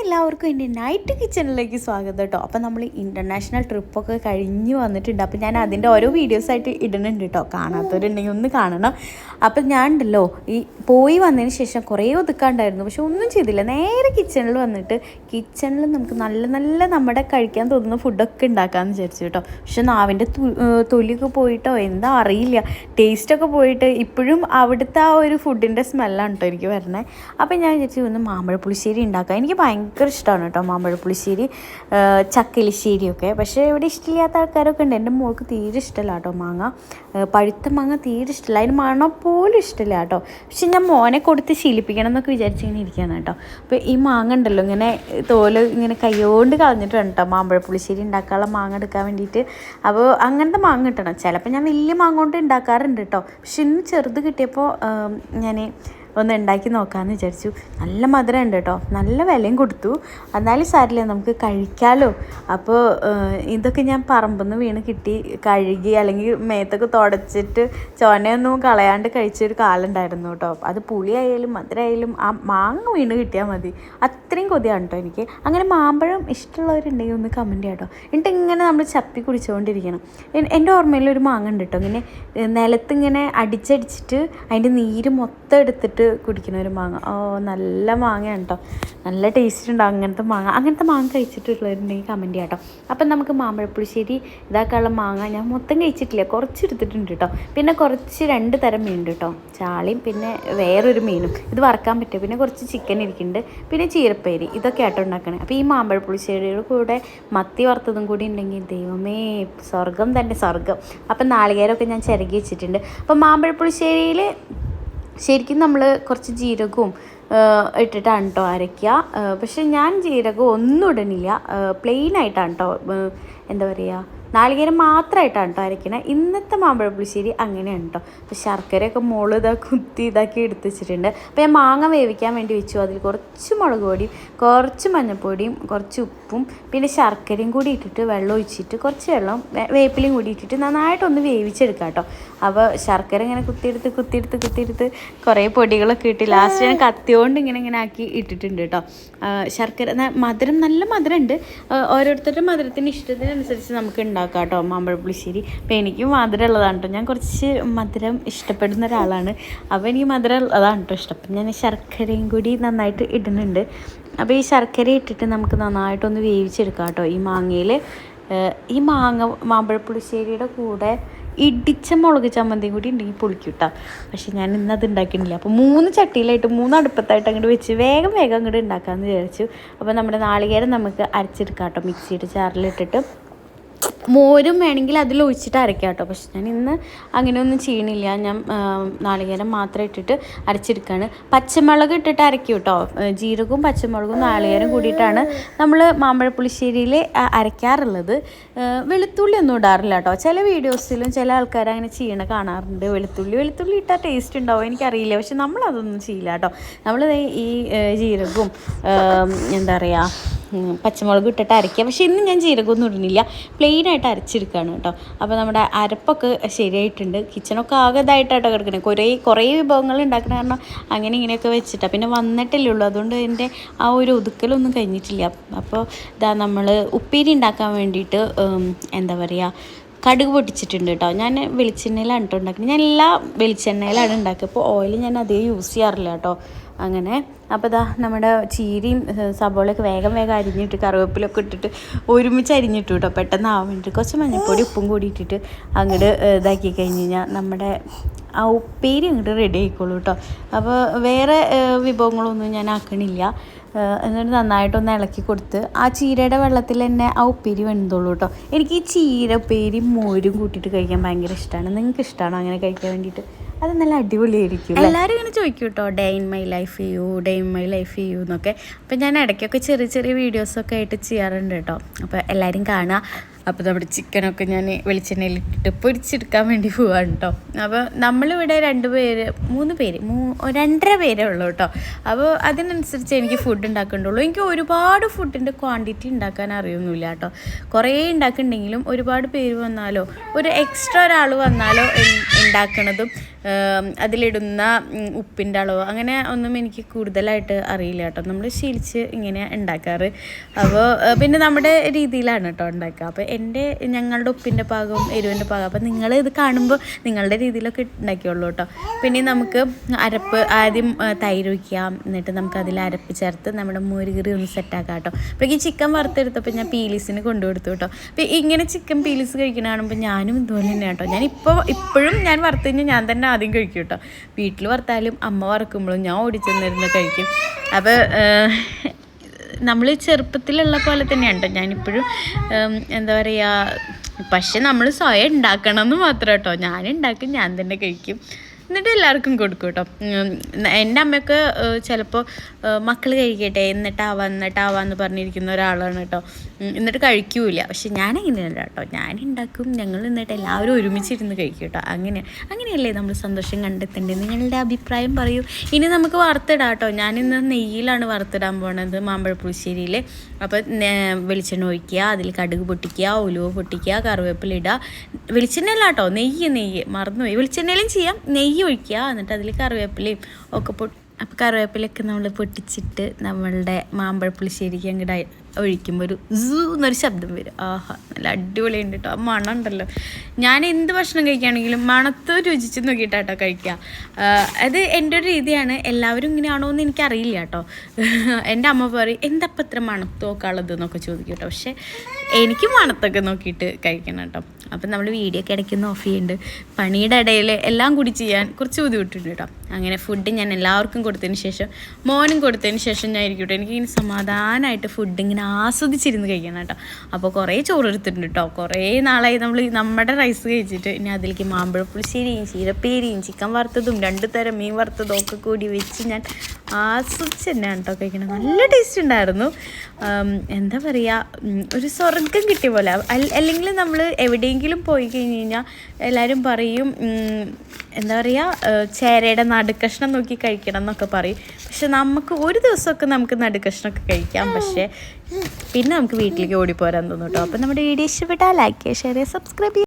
എല്ലാവർക്കും എന്റെ നൈറ്റ് കിച്ചണിലേക്ക് സ്വാഗതം കേട്ടോ. അപ്പോൾ നമ്മൾ ഇന്റർനാഷണൽ ട്രിപ്പൊക്കെ കഴിഞ്ഞ് വന്നിട്ടുണ്ട്. അപ്പോൾ ഞാൻ അതിന്റെ ഓരോ വീഡിയോസായിട്ട് ഇടുന്നുണ്ട് കേട്ടോ. കാണാത്തവരുണ്ടെങ്കിൽ ഒന്ന് കാണണം. അപ്പം ഞാൻ ഉണ്ടല്ലോ ഈ പോയി വന്നതിന് ശേഷം കുറേ ഒതുക്കാണ്ടായിരുന്നു. പക്ഷെ ഒന്നും ചെയ്തില്ല. നേരെ കിച്ചണിൽ വന്നിട്ട് കിച്ചണിൽ നമുക്ക് നല്ല നല്ല നമ്മുടെ കഴിക്കാൻ തോന്നുന്ന ഫുഡൊക്കെ ഉണ്ടാക്കാമെന്ന് വിചാരിച്ചു കേട്ടോ. പക്ഷെ നാവിന്റെ തൊലിയൊക്കെ പോയിട്ടോ എന്താ അറിയില്ല. ടേസ്റ്റൊക്കെ പോയിട്ട് ഇപ്പോഴും അവിടുത്തെ ആ ഒരു ഫുഡിന്റെ സ്മെല്ലാണ് കേട്ടോ എനിക്ക് വരണേ അപ്പോൾ ഞാൻ വിചാരിച്ചു ഒന്ന് മാമ്പഴ പുളിശ്ശേരി ഉണ്ടാക്കാം. എനിക്ക് ഭയങ്കര ഇഷ്ടമാണ് കേട്ടോ മാമ്പഴ പുളിശ്ശേരി ഒക്കെ പക്ഷേ ഇവിടെ ഇഷ്ടമില്ലാത്ത ആൾക്കാരൊക്കെ ഉണ്ട്. എന്റെ മോൾക്ക് തീരെ ഇഷ്ടമല്ല കേട്ടോ മാങ്ങ. പഴുത്ത മാങ്ങ തീരെ ഇഷ്ടമില്ല അതിന് മണം പോലും ഇഷ്ടമില്ല കേട്ടോ. പക്ഷെ ഞാൻ മോനെ കൊടുത്ത് ശീലിപ്പിക്കണം എന്നൊക്കെ വിചാരിച്ചിങ്ങനെ ഇരിക്കുകയാണ് കേട്ടോ. അപ്പോൾ ഈ മാങ്ങ ഉണ്ടല്ലോ ഇങ്ങനെ തോൽ ഇങ്ങനെ കൈകൊണ്ട് കളഞ്ഞിട്ടുണ്ട് കേട്ടോ മാമ്പഴ പുളിശ്ശേരി ഉണ്ടാക്കാനുള്ള മാങ്ങ എടുക്കാൻ വേണ്ടിയിട്ട്. അപ്പോൾ അങ്ങനത്തെ മാങ്ങ കിട്ടണം. ചിലപ്പോൾ ഞാൻ വലിയ മാങ്ങ കൊണ്ട് ഉണ്ടാക്കാറുണ്ട് കേട്ടോ. പക്ഷെ ഇന്ന് ചെറുത് കിട്ടിയപ്പോൾ ഞാൻ ഒന്ന് ഉണ്ടാക്കി നോക്കാമെന്ന് വിചാരിച്ചു. നല്ല മധുരം ഉണ്ട് കേട്ടോ. നല്ല വിലയും കൊടുത്തു. എന്നാലും സാരില്ല നമുക്ക് കഴിക്കാമല്ലോ അപ്പോൾ ഇതൊക്കെ ഞാൻ പറമ്പെന്ന് വീണ് കിട്ടി. കഴുകി അല്ലെങ്കിൽ മേത്തൊക്കെ തുടച്ചിട്ട് ചോനയൊന്നും കളയാണ്ട് കഴിച്ചൊരു കാലം ഉണ്ടായിരുന്നു കേട്ടോ. അത് പുളിയായാലും മധുരമായാലും ആ മാങ്ങ വീണ് കിട്ടിയാൽ മതി. അത്രയും കൊതിയാണ് കേട്ടോ എനിക്ക്. അങ്ങനെ മാമ്പഴം ഇഷ്ടമുള്ളവരുണ്ടെങ്കിൽ ഒന്ന് കമന്റ് ചെയ്യാം കേട്ടോ എന്നിട്ട് ഇങ്ങനെ നമ്മൾ ചപ്പി കുടിച്ചുകൊണ്ടിരിക്കണം. എന്റെ ഓർമ്മയിൽ ഒരു മാങ്ങ ഉണ്ട് കേട്ടോ. ഇങ്ങനെ നിലത്തിങ്ങനെ അടിച്ചടിച്ചിട്ട് അതിന്റെ നീര് മൊത്തം എടുത്തിട്ട് കുടിക്കുന്ന ഒരു മാങ്ങ. ഓ നല്ല മാങ്ങയാണ് കേട്ടോ നല്ല ടേസ്റ്റ് ഉണ്ടാവും അങ്ങനത്തെ മാങ്ങ. അങ്ങനത്തെ മാങ്ങ കഴിച്ചിട്ടുള്ളവരുണ്ടെങ്കിൽ കമന്റ് ചെയ്യാം കേട്ടോ അപ്പം നമുക്ക് മാമ്പഴപ്പുളിശ്ശേരി ഇതാക്കാനുള്ള മാങ്ങ ഞാൻ മൊത്തം കഴിച്ചിട്ടില്ല. കുറച്ച് എടുത്തിട്ടുണ്ട് കേട്ടോ പിന്നെ കുറച്ച് രണ്ട് തരം മീൻ കേട്ടോ ചാളിയും പിന്നെ വേറൊരു മീനും. ഇത് വറക്കാൻ പറ്റും പിന്നെ കുറച്ച് ചിക്കൻ ഇരിക്കുന്നുണ്ട്. പിന്നെ ചീരപ്പേരി. ഇതൊക്കെ ആട്ടോ ഉണ്ടാക്കണേ. അപ്പോൾ ഈ മാമ്പഴപ്പുളിശ്ശേരിയുടെ കൂടെ മത്തി വറുത്തതും കൂടി ഉണ്ടെങ്കിൽ ദൈവമേ സ്വർഗം തന്നെ സ്വർഗം അപ്പം നാളികേരമൊക്കെ ഞാൻ ചിരകി വെച്ചിട്ടുണ്ട്. അപ്പം മാമ്പഴപ്പുളിശ്ശേരിയിൽ ശരിക്കും നമ്മൾ കുറച്ച് ജീരകവും ഇട്ടിട്ടാണ് കേട്ടോ അരയ്ക്കുക പക്ഷെ ഞാൻ ജീരകം ഒന്നും ഇടണില്ല. പ്ലെയിൻ ആയിട്ടാണ് കേട്ടോ എന്താ പറയുക നാളികേരം മാത്രമായിട്ടാണ് കേട്ടോ അരയ്ക്കണേ. ഇന്നത്തെ മാമ്പഴ പുളിശ്ശേരി അങ്ങനെയാണ് കേട്ടോ അപ്പോൾ ശർക്കരയൊക്കെ മോൾ ഇതാ കുത്തി ഇതാക്കി എടുത്ത് വെച്ചിട്ടുണ്ട്. അപ്പോൾ ഞാൻ മാങ്ങ വേവിക്കാൻ വേണ്ടി വെച്ചു. അതിൽ കുറച്ച് മുളക് പൊടിയും കുറച്ച് മഞ്ഞൾപ്പൊടിയും കുറച്ച് ഉപ്പും പിന്നെ ശർക്കരയും കൂടി ഇട്ടിട്ട് വെള്ളം ഒഴിച്ചിട്ട് കുറച്ച് വെള്ളം വേപ്പിലയും കൂടി ഇട്ടിട്ട് നന്നായിട്ടൊന്ന് വേവിച്ചെടുക്കാം കേട്ടോ അപ്പോൾ ശർക്കര ഇങ്ങനെ കുത്തിയെടുത്ത് കുത്തിയെടുത്ത് കുത്തിയെടുത്ത് കുറേ പൊടികളൊക്കെ ഇട്ട് ലാസ്റ്റ് ഞാൻ കത്തിയോണ്ട് ഇങ്ങനെ ഇങ്ങനെ ആക്കി ഇട്ടിട്ടുണ്ട് കേട്ടോ ശർക്കര മധുരം നല്ല മധുരമുണ്ട് ഓരോരുത്തരുടെ മധുരത്തിന് ഇഷ്ടത്തിനനുസരിച്ച് നമുക്ക് ഉണ്ടാക്കാം കേട്ടോ മാമ്പഴ പുളിശ്ശേരി അപ്പോൾ എനിക്ക് മധുരം ഉള്ളതാണ് കേട്ടോ. ഞാൻ കുറച്ച് മധുരം ഇഷ്ടപ്പെടുന്ന ഒരാളാണ്. അപ്പോൾ എനിക്ക് മധുരം ഉള്ളതാണ് കേട്ടോ ഇഷ്ടം. അപ്പം ഞാൻ ശർക്കരയും കൂടി നന്നായിട്ട് ഇടുന്നുണ്ട്. അപ്പോൾ ഈ ശർക്കര ഇട്ടിട്ട് നമുക്ക് നന്നായിട്ടൊന്ന് വേവിച്ചെടുക്കാം കേട്ടോ. ഈ മാങ്ങയിൽ ഈ മാങ്ങ മാമ്പഴ പുളിശ്ശേരിയുടെ കൂടെ ഇടിച്ച മുളക് ചമ്മന്തിയും കൂടി ഉണ്ടെങ്കിൽ പൊളിക്കൂട്ടാ പക്ഷെ ഞാൻ ഇന്ന് അത് ഉണ്ടാക്കിയിട്ടില്ല. അപ്പോൾ മൂന്ന് ചട്ടിയിലായിട്ട് മൂന്ന് അടുപ്പത്തായിട്ട് അങ്ങോട്ട് വെച്ച് വേഗം വേഗം അങ്ങോട്ട് ഉണ്ടാക്കാമെന്ന് വിചാരിച്ചു. അപ്പോൾ നമ്മുടെ നാളികേരം നമുക്ക് അരച്ചെടുക്കാം കേട്ടോ മിക്സിയുടെ ജാറിലിട്ടിട്ട്. മോരും വേണമെങ്കിൽ അതിൽ ഒഴിച്ചിട്ട് അരയ്ക്കാം കേട്ടോ. പക്ഷെ ഞാൻ ഇന്ന് അങ്ങനെയൊന്നും ചെയ്യണില്ല. ഞാൻ നാളികേരം മാത്രം ഇട്ടിട്ട് അരച്ചെടുക്കുകയാണ് പച്ചമുളക് ഇട്ടിട്ട് അരക്കും കേട്ടോ. ജീരകവും പച്ചമുളകും നാളികേരം കൂടിയിട്ടാണ് നമ്മൾ മാമ്പഴപ്പുളിശ്ശേരിയിൽ അരയ്ക്കാറുള്ളത്. വെളുത്തുള്ളി ഒന്നും ഇടാറില്ല കേട്ടോ. ചില വീഡിയോസിലും ചില ആൾക്കാർ അങ്ങനെ ചെയ്യണ കാണാറുണ്ട്. വെളുത്തുള്ളി വെളുത്തുള്ളി ഇട്ടാൽ ടേസ്റ്റ് ഉണ്ടാവും. എനിക്കറിയില്ല. പക്ഷെ നമ്മളതൊന്നും ചെയ്യില്ല കേട്ടോ. നമ്മൾ ഈ ജീരകവും എന്താ പറയുക പച്ചമുളക് ഇട്ടിട്ട് അരയ്ക്കുക. പക്ഷേ ഇന്ന് ഞാൻ ജീരകമൊന്നും ഇടുന്നില്ല. പ്ലെയിനായിട്ട് അരച്ചെടുക്കുകയാണ് കേട്ടോ. അപ്പോൾ നമ്മുടെ അരപ്പൊക്കെ ശരിയായിട്ടുണ്ട്. കിച്ചണൊക്കെ ആകെ ഇതായിട്ടാട്ടോ കിടക്കണേ. കുറേ കുറേ വിഭവങ്ങൾ ഉണ്ടാക്കണ കാരണം അങ്ങനെ ഇങ്ങനെയൊക്കെ വെച്ചിട്ടാണ് പിന്നെ വന്നിട്ടല്ലേ ഉള്ളൂ. അതുകൊണ്ട് എന്റെ ആ ഒരു ഒതുക്കലൊന്നും കഴിഞ്ഞിട്ടില്ല. അപ്പോൾ ഇതാ നമ്മൾ ഉപ്പേരി ഉണ്ടാക്കാൻ വേണ്ടിയിട്ട് എന്താ പറയുക കടുക് പൊട്ടിച്ചിട്ടുണ്ട് കേട്ടോ ഞാൻ വെളിച്ചെണ്ണയിലാണ് കേട്ടോ ഉണ്ടാക്കുന്നത്. ഞാൻ എല്ലാ വെളിച്ചെണ്ണയിലാണ് ഉണ്ടാക്കുക. അപ്പോൾ ഓയിൽ ഞാൻ അധികം യൂസ് ചെയ്യാറില്ല കേട്ടോ അങ്ങനെ. അപ്പോൾ ഇതാ നമ്മുടെ ചീരയും സബോളയൊക്കെ വേഗം വേഗം അരിഞ്ഞിട്ട് കറിവേപ്പിലൊക്കെ ഇട്ടിട്ട് ഒരുമിച്ച് അരിഞ്ഞിട്ടു കേട്ടോ പെട്ടെന്ന് ആവാൻ വേണ്ടിയിട്ട് കുറച്ച് മഞ്ഞൾപ്പൊടി ഉപ്പും കൂടി ഇട്ടിട്ട് അങ്ങോട്ട് ഇതാക്കി കഴിഞ്ഞ് കഴിഞ്ഞാൽ നമ്മുടെ ആ ഉപ്പേരി അങ്ങോട്ട് റെഡി ആയിക്കോളൂ കേട്ടോ അപ്പോൾ വേറെ വിഭവങ്ങളൊന്നും ഞാൻ ആക്കണില്ല. എന്നിട്ട് നന്നായിട്ടൊന്ന് ഇളക്കി കൊടുത്ത് ആ ചീരയുടെ വെള്ളത്തിൽ തന്നെ ആ ഉപ്പേരി വെന്തോളൂ കേട്ടോ എനിക്ക് ഈ ചീര ഉപ്പേരി മോരും കൂട്ടിയിട്ട് കഴിക്കാൻ ഭയങ്കര ഇഷ്ടമാണ് നിങ്ങൾക്ക് ഇഷ്ടമാണോ അങ്ങനെ കഴിക്കാൻ വേണ്ടിയിട്ട്? അത് നല്ല അടിപൊളിയായിരിക്കും എല്ലാവരും ഇങ്ങനെ ചോദിക്കും കേട്ടോ ഡേ ഇൻ മൈ ലൈഫ് ചെയ്യൂ ഡേ ഇൻ മൈ ലൈഫ് ചെയ്യൂ എന്നൊക്കെ. അപ്പം ഞാൻ ഇടയ്ക്കൊക്കെ ചെറിയ ചെറിയ വീഡിയോസൊക്കെ ആയിട്ട് ചെയ്യാറുണ്ട് കേട്ടോ അപ്പോൾ എല്ലാവരും കാണുക. അപ്പോൾ നമ്മുടെ ചിക്കനൊക്കെ ഞാൻ വെളിച്ചെണ്ണയിൽ ഇട്ടിട്ട് പൊരിച്ചെടുക്കാൻ വേണ്ടി പോവാണ് കേട്ടോ അപ്പോൾ നമ്മളിവിടെ രണ്ട് പേര് മൂന്ന് പേര് മൂ രണ്ടര പേരേ ഉള്ളൂ കേട്ടോ അപ്പോൾ അതിനനുസരിച്ച് എനിക്ക് ഫുഡ് ഉണ്ടാക്കേണ്ടുള്ളൂ എനിക്ക് ഒരുപാട് ഫുഡിന്റെ ക്വാണ്ടിറ്റി ഉണ്ടാക്കാൻ അറിയൊന്നുമില്ല കേട്ടോ കുറേ ഉണ്ടാക്കുന്നുണ്ടെങ്കിലും ഒരുപാട് പേര് വന്നാലോ ഒരു എക്സ്ട്രാ ഒരാൾ വന്നാലോ ഉണ്ടാക്കണതും അതിലിടുന്ന ഉപ്പിന്റെ അളവ് അങ്ങനെ ഒന്നും എനിക്ക് കൂടുതലായിട്ട് അറിയില്ല കേട്ടോ നമ്മൾ ശീലിച്ച് ഇങ്ങനെ ഉണ്ടാക്കാറ്. അപ്പോൾ പിന്നെ നമ്മുടെ രീതിയിലാണ് കേട്ടോ ഉണ്ടാക്കുക. അപ്പോൾ എന്റെ ഞങ്ങളുടെ ഉപ്പിന്റെ പാകവും എരിവിന്റെ പാകം അപ്പോൾ നിങ്ങൾ ഇത് കാണുമ്പോൾ നിങ്ങളുടെ രീതിയിലൊക്കെ ഉണ്ടാക്കിയുള്ളൂ കേട്ടോ. പിന്നെ നമുക്ക് അരപ്പ് ആദ്യം തൈര് ഒഴിക്കാം. എന്നിട്ട് നമുക്ക് അതിൽ അരപ്പ് ചേർത്ത് നമ്മുടെ മോരുകറി ഒന്ന് സെറ്റാക്കാം കേട്ടോ. അപ്പോൾ ഈ ചിക്കൻ വറുത്തെടുത്തപ്പോൾ ഞാൻ പീലീസിന് കൊണ്ടുകൊടുത്തു കേട്ടോ. അപ്പോൾ ഇങ്ങനെ ചിക്കൻ പീലീസ് കഴിക്കണ കാണുമ്പോൾ ഞാനും ഇതുപോലെ തന്നെ കേട്ടോ. ഞാൻ ഇപ്പോൾ ഇപ്പോഴും ഞാൻ വറുത്ത് കഴിഞ്ഞാൽ ഞാൻ തന്നെ ആദ്യം കഴിക്കും കേട്ടോ. വീട്ടിൽ വറുത്താലും അമ്മ വറുക്കുമ്പോഴും ഞാൻ ഓടിച്ചെന്നിരുന്ന് കഴിക്കും. അപ്പോൾ നമ്മൾ ചെറുപ്പത്തിലുള്ള പോലെ തന്നെയാണ് കേട്ടോ ഞാനിപ്പോഴും എന്താ പറയുക പക്ഷെ നമ്മൾ സ്വയം ഉണ്ടാക്കണം എന്ന് മാത്രം കേട്ടോ. ഞാൻ ഉണ്ടാക്കും ഞാൻ തന്നെ കഴിക്കും. എന്നിട്ട് എല്ലാവർക്കും കൊടുക്കും കേട്ടോ. എന്റെ അമ്മയൊക്കെ ചിലപ്പോൾ മക്കൾ കഴിക്കട്ടെ എന്നിട്ടാവാ എന്ന് പറഞ്ഞിരിക്കുന്ന ഒരാളാണ് കേട്ടോ. എന്നിട്ട് കഴിക്കൂല പക്ഷെ ഞാൻ അങ്ങനെയല്ല കേട്ടോ. ഞാൻ ഉണ്ടാക്കും ഞങ്ങൾ എന്നിട്ട് എല്ലാവരും ഒരുമിച്ചിരുന്ന് കഴിക്കും കേട്ടോ. അങ്ങനെ അങ്ങനെയല്ലേ നമ്മൾ സന്തോഷം കണ്ടെത്തേണ്ടത്? നിങ്ങളുടെ അഭിപ്രായം പറയൂ. ഇനി നമുക്ക് വറുത്തിടാം കേട്ടോ. ഞാനിന്ന് നെയ്യിലാണ് വറുത്തിടാൻ പോണത് മാമ്പഴപ്പുളിശ്ശേരിയിൽ അപ്പം അപ്പോൾ വെളിച്ചെണ്ണ ഒഴിക്കുക അതിൽ കടുക് പൊട്ടിക്കുക ഉലുവ പൊട്ടിക്കുക കറിവേപ്പില ഇടുക. വെളിച്ചെണ്ണ അല്ല കേട്ടോ. നെയ്യ് നെയ്യ്. മറന്നുപോയി. വെളിച്ചെണ്ണയിലും ചെയ്യാം. നെയ്യ് ഒഴിക്കുക. എന്നിട്ട് അതിൽ കറിവേപ്പിലയും ഒക്കെ പൊ കറിവേപ്പിലൊക്കെ നമ്മൾ പൊട്ടിച്ചിട്ട് നമ്മളുടെ മാമ്പഴ പുളിശ്ശേരിക്ക് അങ്ങോട്ട് ഒഴിക്കുമ്പോൾ ഒരു സൂ എന്നൊരു ശബ്ദം വരും. ആഹാ നല്ല അടിപൊളിയുണ്ട് കേട്ടോ ആ മണം ഉണ്ടല്ലോ ഞാൻ എന്ത് ഭക്ഷണം കഴിക്കുകയാണെങ്കിലും മണത്ത് രുചിച്ച് നോക്കിയിട്ടാട്ടോ കഴിക്കുക. അത് എന്റെ ഒരു രീതിയാണ്. എല്ലാവരും ഇങ്ങനെയാണോ എന്ന് എനിക്കറിയില്ല കേട്ടോ എന്റെ അമ്മ പറയും എന്തപ്പം ഇത്ര മണത്ത് നോക്കാനുള്ളത് എന്നൊക്കെ ചോദിക്കും കേട്ടോ പക്ഷേ എനിക്ക് മണത്തൊക്കെ നോക്കിയിട്ട് കഴിക്കണം കേട്ടോ അപ്പം നമ്മൾ വീഡിയോ ഒക്കെ ഇടയ്ക്ക് ഓഫ് ചെയ്യുന്നുണ്ട് പണിയുടെ ഇടയിൽ എല്ലാം കൂടി ചെയ്യാൻ കുറച്ച് ബുദ്ധിമുട്ടുണ്ട് കേട്ടോ അങ്ങനെ ഫുഡ് ഞാൻ എല്ലാവർക്കും കൊടുത്തതിന് ശേഷം മോനും കൊടുത്തതിന് ശേഷം ഞാൻ ഇരിക്കും എനിക്ക് ഇങ്ങനെ സമാധാനമായിട്ട് ഫുഡ് ഇങ്ങനെ ആസ്വദിച്ചിരുന്ന് കഴിക്കണം കേട്ടോ. അപ്പോൾ കുറേ ചോറ് എടുത്തിട്ടുണ്ട് കേട്ടോ. കുറേ നാളായി നമ്മൾ നമ്മുടെ റൈസ് കഴിച്ചിട്ട്. ഇനി അതിലേക്ക് മാമ്പഴ പുളിശ്ശേരിയും ചീരപ്പേരിയും ചിക്കൻ വറുത്തതും രണ്ട് തരം മീൻ വറുത്തതും ഒക്കെ കൂടി വെച്ച് ഞാൻ ആസ്വദിച്ച് തന്നെയാണ് കേട്ടോ കഴിക്കണം നല്ല ടേസ്റ്റ് ഉണ്ടായിരുന്നു. എന്താ പറയുക ഒരു സ്വർഗം കിട്ടിയ പോലെ. അല്ലെങ്കിൽ നമ്മൾ എവിടെയെങ്കിലും പോയി കഴിഞ്ഞ് കഴിഞ്ഞാൽ എല്ലാവരും പറയും എന്താ പറയുക ചേരയുടെ നടുക്കഷ്ണം നോക്കി കഴിക്കണം എന്നൊക്കെ പറയും. പക്ഷെ നമുക്ക് ഒരു ദിവസമൊക്കെ നമുക്ക് നടുക്കഷ്ണമൊക്കെ കഴിക്കാം. പക്ഷേ പിന്നെ നമുക്ക് വീട്ടിലേക്ക് ഓടിപ്പോരാൻ തോന്നും കേട്ടോ. അപ്പം നമ്മുടെ വീഡിയോ ഇഷ്ടപ്പെട്ടാൽ ലൈക്ക് ചെയ്യുക ഷെയർ ചെയ്യുക സബ്സ്ക്രൈബ് ചെയ്യുക